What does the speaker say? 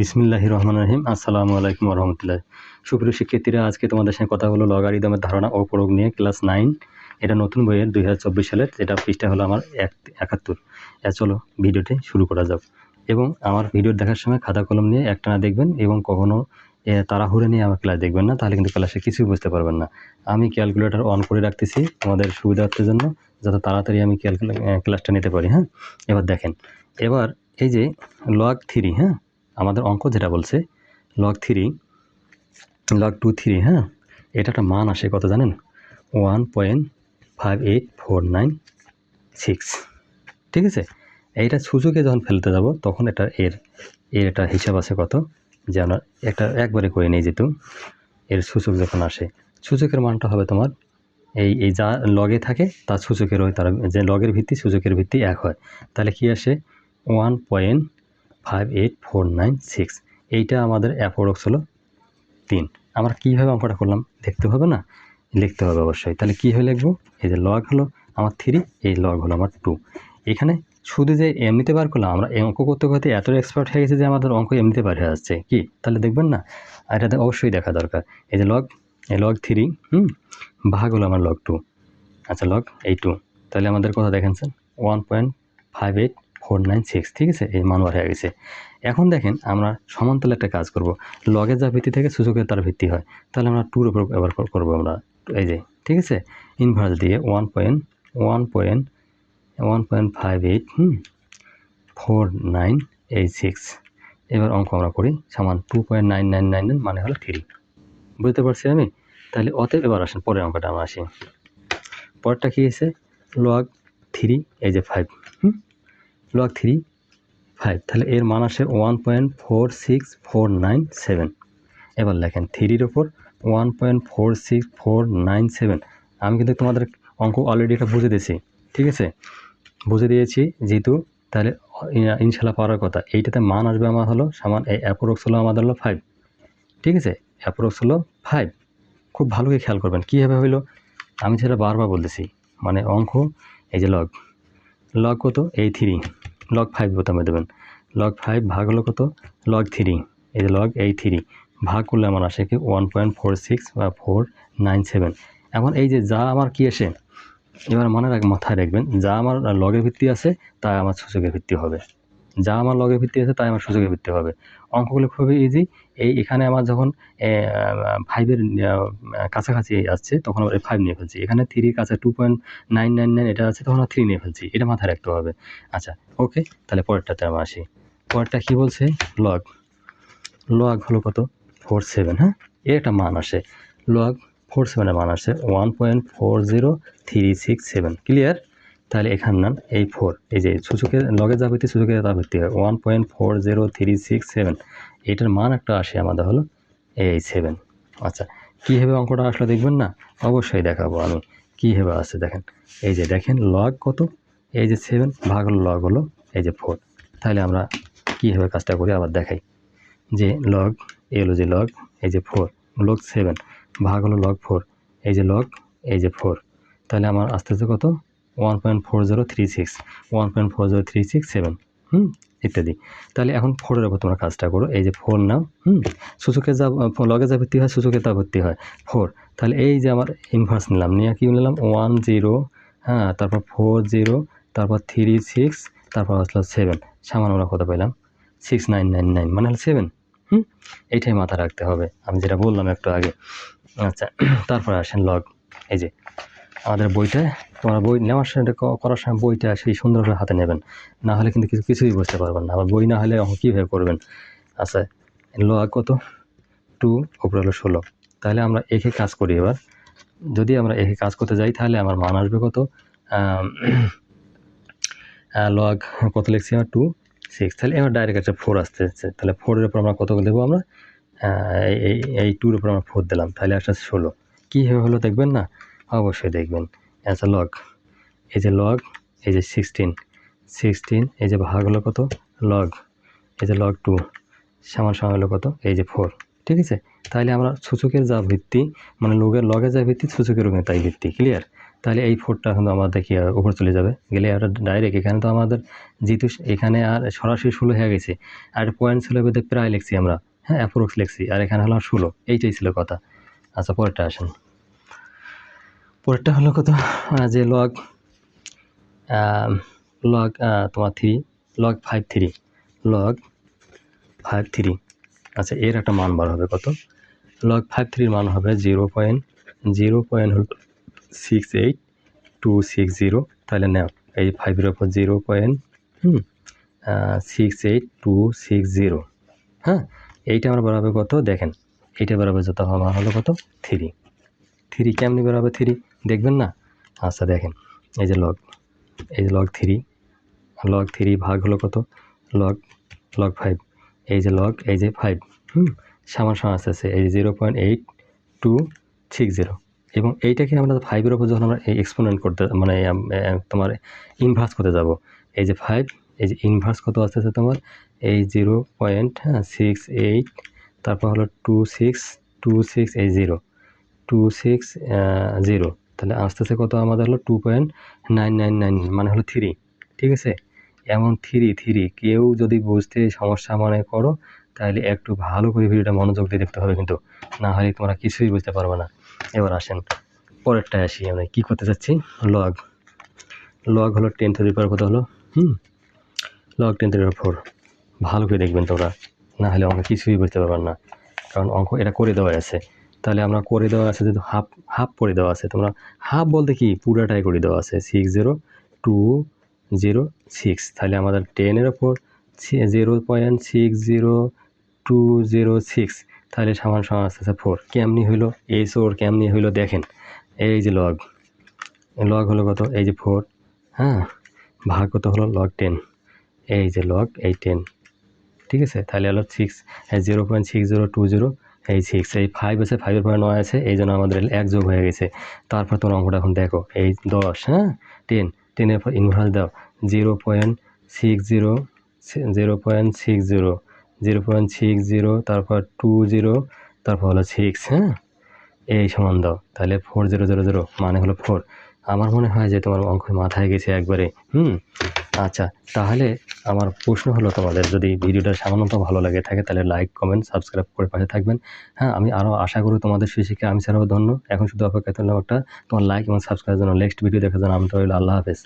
বিসমিল্লাহ রহমান রহিম। আসসালামু আলাইকুম রহমতুল্লাহ। সুপ্রিয় শিক্ষার্থীরা, আজকে তোমাদের সঙ্গে কথা হলো লগারিদমের ধারণা ও প্রয়োগ নিয়ে ক্লাস নাইন এটা নতুন বইয়ের দুই হাজার চব্বিশ সালের, যেটা পৃষ্ঠা হলো আমার এক, একাত্তর। চলো ভিডিওটি শুরু করা যাক। এবং আমার ভিডিও দেখার সময় খাতা কলম নিয়ে একটানা দেখবেন এবং কখনও তাড়াহুড়ো নিয়ে আমার ক্লাস দেখবেন না, তাহলে কিন্তু ক্লাসে কিছুই বুঝতে পারবেন না। আমি ক্যালকুলেটর অন করে রাখতেছি তোমাদের সুবিধার্থের জন্য, যাতে তাড়াতাড়ি আমি ক্যালকুলে ক্লাসটা নিতে পারি হ্যাঁ? এবার দেখেন, এবার এই যে লগ থ্রি হ্যাঁ? আমাদের অঙ্ক যেটা বলছে log three log two three হ্যাঁ? এটা একটা মান আসে কত জানেন? One point five eight four nine six ঠিক আছে? এইটা সূচকে যখন ফেলতে যাব, তখন এটা এর এর একটা হিসাব আছে কত? যে আমরা একটা একবারে করে নিয়ে যেত, এর সূচক যখন আসে। সূচকের মানটা হবে তোমার এই এই যা লগে থাকে, তার সূচকের হয় তার যে লগের ভিত্তি, সূচকের ভিত্তি এক হয়। তাহলে কি আসে? One point five eight four nine six এইটা আমাদের অ্যাপোরক্স হলো তিন। আমরা কীভাবে অঙ্কটা করলাম দেখতে হবে না? লিখতে হবে অবশ্যই। তাহলে কী হয়ে লিখব? এই যে লগ হলো আমার থ্রি এই লগ হলো আমার টু এখানে শুধু যে এমনিতে বার করলাম, আমরা অঙ্ক করতে করতে এত এক্সপার্ট হয়ে গেছে যে আমাদের অঙ্ক এমনিতে বার হয়ে আসছে। কি? তাহলে দেখবেন না? এটা অবশ্যই দেখা দরকার। এই যে লগ এই লগ থ্রি হুম? ভাগ হলো আমার লগ টু আচ্ছা লগ এই টু তাহলে আমাদের কথা দেখেনছেন one point five eight four nine six, ঠিক আছে? এই মান বার হয়ে গেছে। এখন দেখেন আমরা সমান্তরাল একটা কাজ করব। লগের যা ভিত্তি থেকে, সূচকের তার ভিত্তি হয়। তাহলে আমরা টুর উপর ব্যবহার করব আমরা। এই যে, ঠিক আছে? ইনভার্স দিয়ে one point one point one point five eight হুম? ফোর নাইন এইট সিক্স এবার অঙ্ক আমরা করি সমান two point nine nine nine nine মানে হলো থ্রি বুঝতে পারছি আমি? তাহলে অতএব এবার আসেন পরের অঙ্কটা আমরা আসি। পরেরটা কী এসে লগ থ্রি এই যে ফাইভ হুম? লগ থ্রি ফাইভ তাহলে এর মান আসে one point four six four nine seven এবার লেখেন থ্রির ওপর one point four six four nine seven আমি কিন্তু তোমাদের অঙ্ক অলরেডি এটা বুঝে দিয়েছি, ঠিক আছে? বুঝে দিয়েছি যেহেতু, তাহলে ইন- ইনশাল্লাহ পারার কথা। এইটাতে মান আসবে আমার হলো সমান এই অ্যাপ্রোক্স হলো আমাদের হলো ফাইভ ঠিক আছে? অ্যাপ্রোক্স হলো ফাইভ খুব ভালো করে খেয়াল করবেন, কীভাবে হইল? আমি সেটা বারবার বলতেছি। মানে অঙ্ক, এই যে লগ লগ কত? এই থ্রি লগ ফাইভ বোতামে দেবেন। লগ ফাইভ ভাগ হলো কত? লগ থ্রি এই যে লগ এই থ্রি ভাগ করলে আমার আসে কি? ওয়ান পয়েন্ট ফোর সিক্স বা ফোর নাইন সেভেন এখন এই যে যা আমার কি আসে? এবার মনে রাখ মাথায় রাখবেন, যা আমার লগের ভিত্তি আছে, তা আমার সূচকের ভিত্তি হবে। যা আমার লগের ভিত্তি আছে তাই আমার সূচকের ভিত্তি হবে। অঙ্কগুলো খুবই ইজি এই এখানে আমার যখন ফাইভের কাছাকাছি আসছে, তখন আমরা ফাইভ নিয়ে ফেলছি। এখানে থ্রির কাছে two point nine nine nine এটা আছে, তখন থ্রি নিয়ে ফেলছি। এটা মাথায় রাখতে হবে। আচ্ছা ওকে তাহলে পরেরটাতে আমরা আসি। পরেরটা কী বলছে? লগ লগ হলো কত? ফোর সেভেন হ্যাঁ? এর একটা মান আসে। লগ ফোর সেভেনের মান আসে one point four zero three six seven clear তাহলে এখান নান এই ফোর এই যে সূচকের লগের যা ভিত্তি সূচকের তা ভিত্তি হয় one point four zero three six seven এটার মান একটা আসে আমাদের হলো এই সেভেন আচ্ছা কীভাবে অঙ্কটা আসলে দেখবেন না? অবশ্যই দেখাবো আমি। কীভাবে আসছে দেখেন। এই যে দেখেন লগ কত? এই যে সেভেন ভাগ হলো লগ হলো এই যে ফোর তাহলে আমরা কীভাবে কাজটা করি আবার দেখাই। যে লগ এলো যে লগ এই যে ফোর লগ সেভেন ভাগ হলো লগ ফোর এই যে লগ এই যে ফোর তাহলে আমার আস্তে আস্তে কত? One point four zero three six one point four zero three six seven হুম, ইত্যাদি। তাহলে এখন ফোরের ওপর তোমরা কাজটা করো, এই যে ফোর নাও, হুম সূচকের যা লগে যা ভর্তি হয় সূচকের তা ভর্তি হয় ফোর তাহলে এই যে আমার ইনভার্স নিলাম, নিয়ে কি নিলাম ওয়ান জিরো হ্যাঁ তারপর ফোর জিরো তারপর থ্রি সিক্স তারপর আসলো সেভেন সামান আমরা কত পেলাম? সিক্স নাইন নাইন নাইন মানে হলো সেভেন হুম, এইটাই মাথা রাখতে হবে। আমি যেটা বললাম একটু আগে আচ্ছা তারপর আসেন লগ এই যে আমাদের বইটা তোমার বই নেওয়ার সময় করার সময় বইটা সেই সুন্দরভাবে হাতে নেবেন। না হলে কিন্তু কিছু, কিছুই বুঝতে পারবেন না। আবার বই না হলে কীভাবে করবেন? আচ্ছা লগ কত? টু, উপরে হলো ষোলো। তাহলে আমরা একে কাজ করি এবার। যদি আমরা একে কাজ করতে যাই, তাহলে আমার মান আসবে কত? লগ কত লিখছি আমার? Two, six. তাহলে এবার ডাইরেক্ট একটা ফোর আসতে হচ্ছে তাহলে ফোরের উপর আমরা কত দেবো আমরা? এই এই এই টুর উপর আমরা ফোর দিলাম। তাহলে আসছে ষোলো। কীভাবে হলো দেখবেন না? অবশ্যই দেখবেন। অ্যাজ লগ এই যে লগ এই যে সিক্সটিন সিক্সটিন এই যে ভাগ হলো কত? লগ এই যে লগ টু সমান সমান হলো কত? এই যে ফোর ঠিক আছে? তাহলে আমরা সূচকের যা ভিত্তি মানে লোকের লগে যা ভিত্তি, সূচকের ওখানে তাই ভিত্তি ক্লিয়ার তাহলে এই ফোরটা কিন্তু আমাদের কি উপর চলে যাবে। গেলে আর ডাইরেক্ট এখানে তো আমাদের যেহেতু এখানে আর সরাসরি ষোলো হয়ে গেছে। আর পয়েন্ট ছিল প্রায় লিখছি আমরা। হ্যাঁ অ্যাপ্রোক্স লিখছি। আর এখানে হলো ষোলো। এইটাই ছিল কথা। আচ্ছা পরেরটা আসেন। পরেরটা হলো কত? যে লগ লগ তোমার three log five three log five three আচ্ছা এর একটা মান বার হবে কত? লগ ফাইভ থ্রির মান হবে জিরো পয়েন্ট জিরো পয়েন্ট হল six eight two six zero তাহলে নাও, এই ফাইভের ওপর জিরো পয়েন্ট হুম six eight two six zero হ্যাঁ এইটা আমার বাড়াবে কত? দেখেন, এইটা বাড়াবে যত আমার হলো কত? থ্রি থ্রি কেমনি বাড়াবে থ্রি দেখবেন না? আচ্ছা দেখেন। এই যে লগ এই যে লগ থ্রি লগ থ্রি ভাগ হলো কত? লগ লগ ফাইভ এই যে লগ এই যে ফাইভ হুম? সমান সমান আস্তে আস্তে এই যে zero point eight two six zero এবং এইটাকে আমরা ফাইভের ওপর যখন আমরা এক্সপোনেন্ট করতে মানে তোমার ইনভার্স করতে যাব, এই যে ফাইভ এই যে ইনভার্স কত আস্তে আস্তে তোমার? এই জিরো পয়েন্ট হ্যাঁ সিক্স এইট তারপর হলো টু সিক্স টু সিক্স এই জিরো টু সিক্স জিরো তাহলে আস্তে আস্তে কত? আমাদের হলো two point nine nine nine মানে হলো থ্রি ঠিক আছে? এমন থ্রি থ্রি কেউ যদি বুঝতে সমস্যা মনে করো, তাহলে একটু ভালো করে ভিডিওটা মনোযোগ দিয়ে দেখতে হবে কিন্তু, না হলে তোমরা কিছুই বুঝতে পারবে না। এবার আসেন, পরেরটায় আসি আমরা, কী করতে চাচ্ছি লগ লগ হলো টেন দি পাওয়ার কত হলো? হুম লগ টেন দি ফোর ভালো করে দেখবেন তোমরা, না হলে অঙ্ক কিছুই বুঝতে পারবেন না, কারণ অঙ্ক এটা করে দেওয়া আছে। তাহলে আমরা করে দেওয়া আছে যেহেতু হাফ হাফ করে দেওয়া আছে, তোমরা হাফ বলতে কি? পুরাটাই করে দেওয়া আছে six zero two zero six তাহলে আমাদের টেনের ওপর zero point six zero two zero six তাহলে সমান সমান আস্তে আস্তে ফোর কেমনি হইল? এই সোর কেমনি হইল দেখেন। এই যে লগ লগ হলো কত? এই যে ফোর হ্যাঁ? ভাগ কত হলো? লগ টেন এই যে লগ এই টেন ঠিক আছে? তাহলে হলো six zero point six zero two zero এই সিক্স এই ফাইভ আছে ফাইভের পরে নয় আছে, এই জন্য আমাদের এক যোগ হয়ে গেছে। তারপর তোমার অঙ্কটা এখন দেখো, এই দশ হ্যাঁ? টেন টেনের পর ইনভার্স দাও zero point six zero zero point six zero zero point six zero তারপর টু জিরো তারপর হলো সিক্স হ্যাঁ? এই সমান দাও, তাহলে ফোর জিরো জিরো জিরো মানে হলো ফোর আমার মনে হয় যে তোমার অঙ্ক মাথায় গেছে একবারে, হুম? আচ্ছা তাহলে আমার প্রশ্ন হলো তোমাদের, যদি ভিডিওটা সামান্যত ভালো লাগে থাকে, তাহলে লাইক কমেন্ট সাবস্ক্রাইব করে পাশে থাকবেন। হ্যাঁ আমি আরও আশা করি তোমাদের শিখে আমি ছাড়াও ধন্য। এখন শুধু অপেক্ষা করলাম একটা তোমার লাইক এবং সাবস্ক্রাইবের জন্য। নেক্সট ভিডিও দেখার জন্য আমি তো আল্লাহ হাফেজ।